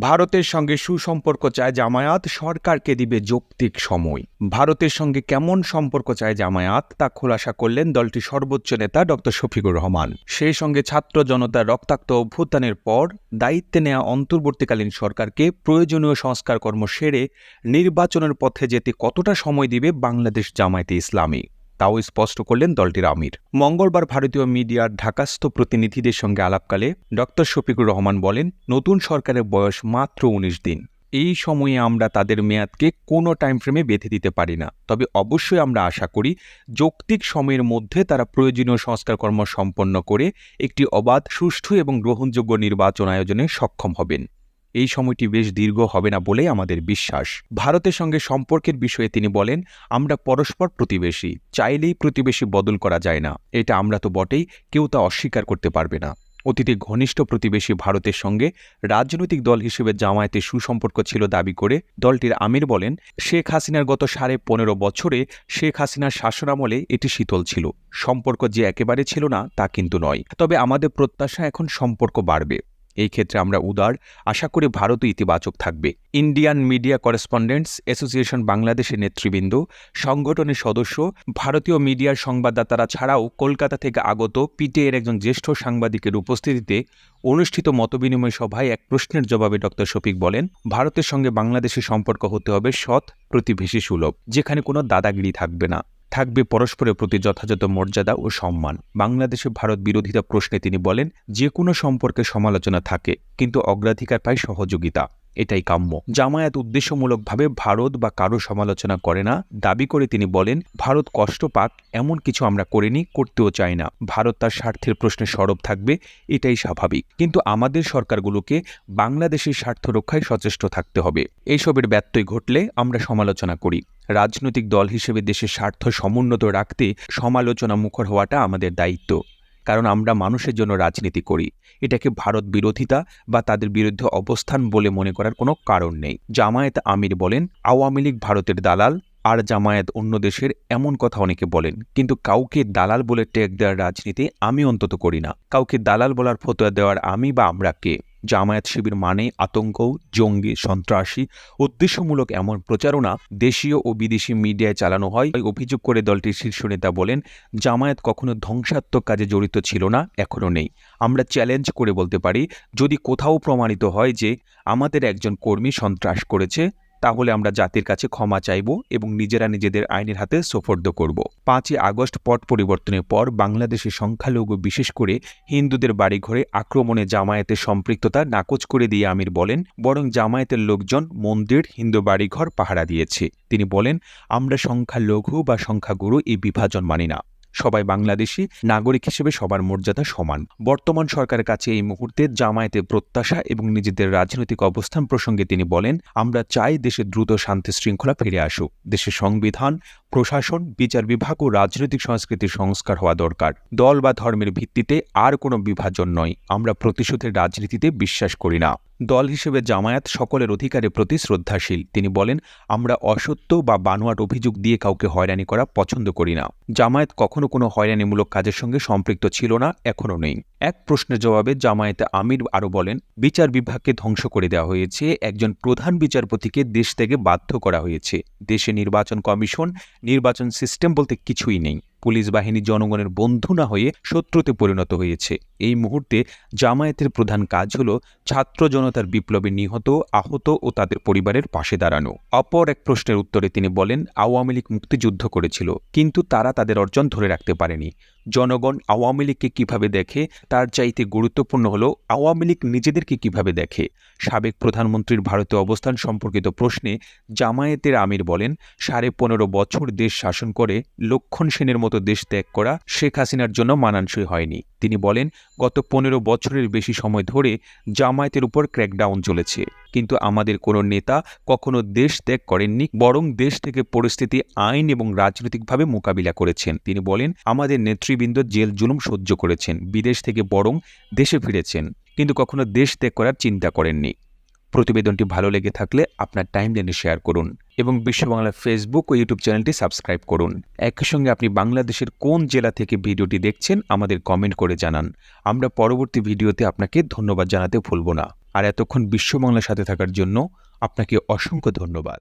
ভারতের সঙ্গে সুসম্পর্ক চায় জামায়াত সরকারকে দিবে যৌক্তিক সময়। ভারতের সঙ্গে কেমন সম্পর্ক চায় জামায়াত, তা খোলাসা করলেন দলটির সর্বোচ্চ নেতা ড. শফিকুর রহমান। সেই সঙ্গে ছাত্র জনতার রক্তাক্ত অভ্যুত্থানের পর দায়িত্বে নেওয়া অন্তর্বর্তীকালীন সরকারকে প্রয়োজনীয় সংস্কার কর্ম সেরে নির্বাচনের পথে যেতে কতটা সময় দিবে বাংলাদেশ জামায়াতে ইসলামী? তাও স্পষ্ট করলেন দলটির আমির। মঙ্গলবার ভারতীয় মিডিয়ার ঢাকাস্থ প্রতিনিধিদের সঙ্গে আলাপকালে ড শফিকুর রহমান বলেন, নতুন সরকারের বয়স মাত্র উনিশ দিন। এই সময়ে আমরা তাদের মেয়াদকে কোনো টাইম ফ্রেমে বেঁধে দিতে পারি না। তবে অবশ্যই আমরা আশা করি, যৌক্তিক সময়ের মধ্যে তারা প্রয়োজনীয় সংস্কার কর্ম সম্পন্ন করে একটি অবাধ, সুষ্ঠু এবং গ্রহণযোগ্য নির্বাচন আয়োজনে সক্ষম হবেন। এই সময়টি বেশ দীর্ঘ হবে না বলেই আমাদের বিশ্বাস। ভারতের সঙ্গে সম্পর্কের বিষয়ে তিনি বলেন, আমরা পরস্পর প্রতিবেশী, চাইলেই প্রতিবেশী বদল করা যায় না। এটা আমরা তো বটেই, কেউ তা অস্বীকার করতে পারবে না। অতীতে ঘনিষ্ঠ প্রতিবেশী ভারতের সঙ্গে রাজনৈতিক দল হিসেবে জামায়াতের সুসম্পর্ক ছিল দাবি করে দলটির আমির বলেন, শেখ হাসিনার গত সাড়ে পনেরো বছরে শেখ হাসিনার শাসনামলে এটি শীতল ছিল। সম্পর্ক যে একেবারে ছিল না, তা কিন্তু নয়। তবে আমাদের প্রত্যাশা এখন সম্পর্ক বাড়বে। এই ক্ষেত্রে আমরা উদার। আশা করি ভারতও ইতিবাচক থাকবে। ইন্ডিয়ান মিডিয়া করেসপন্ডেন্টস অ্যাসোসিয়েশন বাংলাদেশের নেতৃবৃন্দ, সংগঠনের সদস্য, ভারতীয় মিডিয়ার সংবাদদাতারা ছাড়াও কলকাতা থেকে আগত পিটিএর একজন জ্যেষ্ঠ সাংবাদিকের উপস্থিতিতে অনুষ্ঠিত মতবিনিময় সভায় এক প্রশ্নের জবাবে ড. শফিক বলেন, ভারতের সঙ্গে বাংলাদেশের সম্পর্ক হতে হবে সৎ, প্রতিবেশী সুলভ, যেখানে কোনো দাদাগিরি থাকবে না। থাকবে পরস্পরের প্রতি যথাযথ মর্যাদা ও সম্মান। বাংলাদেশে ভারত বিরোধিতা প্রশ্নে তিনি বলেন, যে কোনো সম্পর্কে সমালোচনা থাকে, কিন্তু অগ্রাধিকার পায় সহযোগিতা। এটাই কাম্য। জামায়াত উদ্দেশ্যমূলকভাবে ভারত বা কারও সমালোচনা করে না। দাবি করে তিনি বলেন, ভারত কষ্ট পাক, এমন কিছু আমরা করিনি, করতেও চাই না। ভারত তার স্বার্থের প্রশ্নে সরব থাকবে, এটাই স্বাভাবিক। কিন্তু আমাদের সরকারগুলোকে বাংলাদেশের স্বার্থ রক্ষায় সচেষ্ট থাকতে হবে। এইসবের ব্যত্যয় ঘটলে আমরা সমালোচনা করি। রাজনৈতিক দল হিসেবে দেশের স্বার্থ সমুন্নত রাখতে সমালোচনা মুখর হওয়াটা আমাদের দায়িত্ব। কারণ আমরা মানুষের জন্য রাজনীতি করি। এটাকে ভারত বিরোধিতা বা তাদের বিরুদ্ধে অবস্থান বলে মনে করার কোনো কারণ নেই। জামায়াত আমির বলেন, আওয়ামী লীগ ভারতের দালাল, আর জামায়াত অন্য দেশের এমন কথা অনেকে বলেন। কিন্তু কাউকে দালাল বলে টেক দেওয়ার রাজনীতি আমি অন্তত করি না। কাউকে দালাল বলার ফতোয়া দেওয়ার আমি বা আমরা কে? জামায়াত শিবির মানে আতঙ্ক, জঙ্গি, সন্ত্রাসী, উদ্দেশ্যমূলক এমন প্রচারণা দেশীয় ও বিদেশি মিডিয়ায় চালানো হয়। অভিযোগ করে দলটির শীর্ষ নেতা বলেন, জামায়াত কখনো ধ্বংসাত্মক কাজে জড়িত ছিল না এখনও নেই। আমরা চ্যালেঞ্জ করে বলতে পারি, যদি কোথাও প্রমাণিত হয় যে আমাদের একজন কর্মী সন্ত্রাস করেছে তাহলে আমরা জাতির কাছে ক্ষমা চাইব এবং নিজেরা নিজেদের আইনের হাতে সোফর্দ করব। পাঁচই আগস্ট পট পরিবর্তনের পর বাংলাদেশের সংখ্যালঘু বিশেষ করে হিন্দুদের বাড়িঘরে আক্রমণে জামায়াতের সম্পৃক্ততা নাকচ করে দিয়ে আমির বলেন, বরং জামায়াতের লোকজন মন্দির, হিন্দু বাড়িঘর পাহারা দিয়েছে। তিনি বলেন, আমরা সংখ্যালঘু বা সংখ্যাগুরু এই বিভাজন মানি না। সবাই বাংলাদেশি, নাগরিক হিসেবে সবার মর্যাদা সমান। বর্তমান সরকারের কাছে এই মুহূর্তে জামায়াতের প্রত্যাশা এবং নিজেদের রাজনৈতিক অবস্থান প্রসঙ্গে তিনি বলেন, আমরা চাই দেশে দ্রুত শান্তি শৃঙ্খলা ফিরে আসুক। দেশের সংবিধান, প্রশাসন, বিচার বিভাগ ও রাজনৈতিক সংস্কৃতির সংস্কার হওয়া দরকার। দল বা ধর্মের ভিত্তিতে আর কোনো বিভাজন নয়। আমরা প্রতিশোধের রাজনীতিতে বিশ্বাস করি না। দল হিসেবে জামায়াত সকলের অধিকারের প্রতি শ্রদ্ধাশীল। তিনি বলেন, আমরা অসত্য বা বানোয়াট অভিযোগ দিয়ে কাউকে হয়রানি করা পছন্দ করি না। জামায়াত কখনো কোনো হয়রানিমূলক কাজের সঙ্গে সম্পৃক্ত ছিল না এখনও নেই। এক প্রশ্নের জবাবে জামায়াতে আমির আরও বলেন, বিচার বিভাগকে ধ্বংস করে দেওয়া হয়েছে, একজন প্রধান বিচারপতিকে দেশ থেকে বাধ্য করা হয়েছে। দেশে নির্বাচন কমিশন, নির্বাচন সিস্টেম বলতে কিছুই নেই। পুলিশ বাহিনী জনগণের বন্ধু না হয়ে শত্রুতে পরিণত হয়েছে। এই মুহূর্তে জামায়াতের প্রধান কাজ হল ছাত্র জনতার বিপ্লবে নিহত, আহত ও তাদের পরিবারের পাশে দাঁড়ানো। অপর এক প্রশ্নের উত্তরে তিনি বলেন, আওয়ামী লীগ মুক্তিযুদ্ধ করেছিল, কিন্তু তারা তাদের অর্জন ধরে রাখতে পারেনি। জনগণ আওয়ামী লীগকে কীভাবে দেখে তার চাইতে গুরুত্বপূর্ণ হল, আওয়ামী লীগ নিজেদেরকে কীভাবে দেখে? সাবেক প্রধানমন্ত্রীর ভারতীয় অবস্থান সম্পর্কিত প্রশ্নে জামায়াতের আমির বলেন, সাড়ে পনেরো বছর দেশ শাসন করে, লক্ষণ সেনের মতো দেশ ত্যাগ করা শেখ হাসিনার জন্য মানানসই হয়নি। তিনি বলেন, গত পনেরো বছরের বেশি সময় ধরে জামায়াতের উপর ক্র্যাকডাউন চলেছে। কিন্তু আমাদের কোনো নেতা কখনো দেশ ত্যাগ করেননি, বরং দেশ থেকে পরিস্থিতি, আইন এবং রাজনৈতিকভাবে মোকাবিলা করেছেন। তিনি বলেন, আমাদের নেতৃবৃন্দ জেল জুলুম সহ্য করেছেন, বিদেশ থেকে বরং দেশে ফিরেছেন। কিন্তু কখনো দেশ ত্যাগ করার চিন্তা করেননি। প্রতিবেদনটি ভালো লেগে থাকলে আপনার টাইম লাইনে শেয়ার করুন এবং বিশ্ব বাংলা ফেসবুক ও ইউটিউব চ্যানেলটি সাবস্ক্রাইব করুন। একই সঙ্গে আপনি বাংলাদেশের কোন জেলা থেকে ভিডিওটি দেখছেন আমাদের কমেন্ট করে জানান। আমরা পরবর্তী ভিডিওতে আপনাকে ধন্যবাদ জানাতে ভুলব না। আর এতক্ষণ বিশ্ব বাংলার সাথে থাকার জন্য আপনাকে অসংখ্য ধন্যবাদ।